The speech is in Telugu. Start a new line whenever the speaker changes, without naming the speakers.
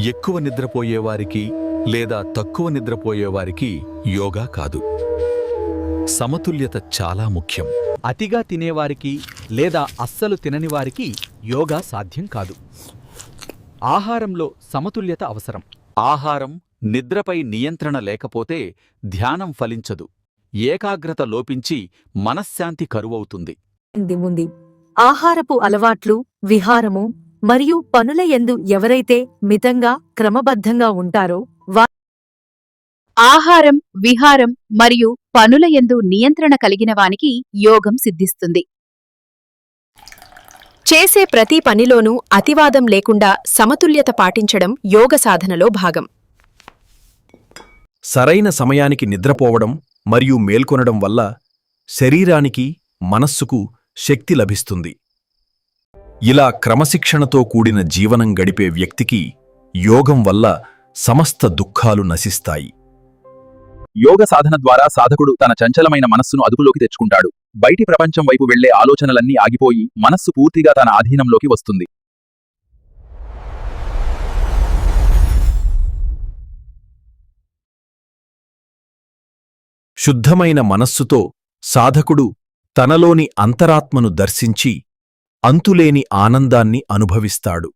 ఎక్కువ నిద్రపోయేవారికి లేదా తక్కువ నిద్రపోయేవారికి యోగా కాదు. సమతుల్యత చాలా ముఖ్యం.
అతిగా తినేవారికి లేదా అస్సలు తినని వారికి యోగా సాధ్యం కాదు. ఆహారంలో సమతుల్యత అవసరం.
ఆహారం నిద్రపై నియంత్రణ లేకపోతే ధ్యానం ఫలించదు. ఏకాగ్రత లోపించి మనశ్శాంతి కరువవుతుంది.
ఆహారపు అలవాట్లు విహారము మరియు పనుల యందు ఎవరైతే మితంగా క్రమబద్ధంగా ఉంటారో
ఆహారం విహారం మరియు పనుల యందు నియంత్రణ కలిగిన వానికి యోగం సిద్ధిస్తుంది.
చేసే ప్రతి పనిలోనూ అతివాదం లేకుండా సమతుల్యత పాటించడం యోగ సాధనలో భాగం.
సరైన సమయానికి నిద్రపోవడం మరియు మేల్కొనడం వల్ల శరీరానికి మనస్సుకు శక్తి లభిస్తుంది. ఇలా క్రమశిక్షణతో కూడిన జీవనం గడిపే వ్యక్తికి యోగం వల్ల సమస్త దుఃఖాలు నశిస్తాయి.
యోగ సాధన ద్వారా సాధకుడు తన చంచలమైన మనస్సును అదుపులోకి తెచ్చుకుంటాడు. బయటి ప్రపంచం వైపు వెళ్ళే ఆలోచనలన్నీ ఆగిపోయి మనస్సు పూర్తిగా తన ఆధీనంలోకి వస్తుంది.
శుద్ధమైన మనస్సుతో సాధకుడు తనలోని అంతరాత్మను దర్శించి అంతులేని ఆనందాన్ని అనుభవిస్తాడు.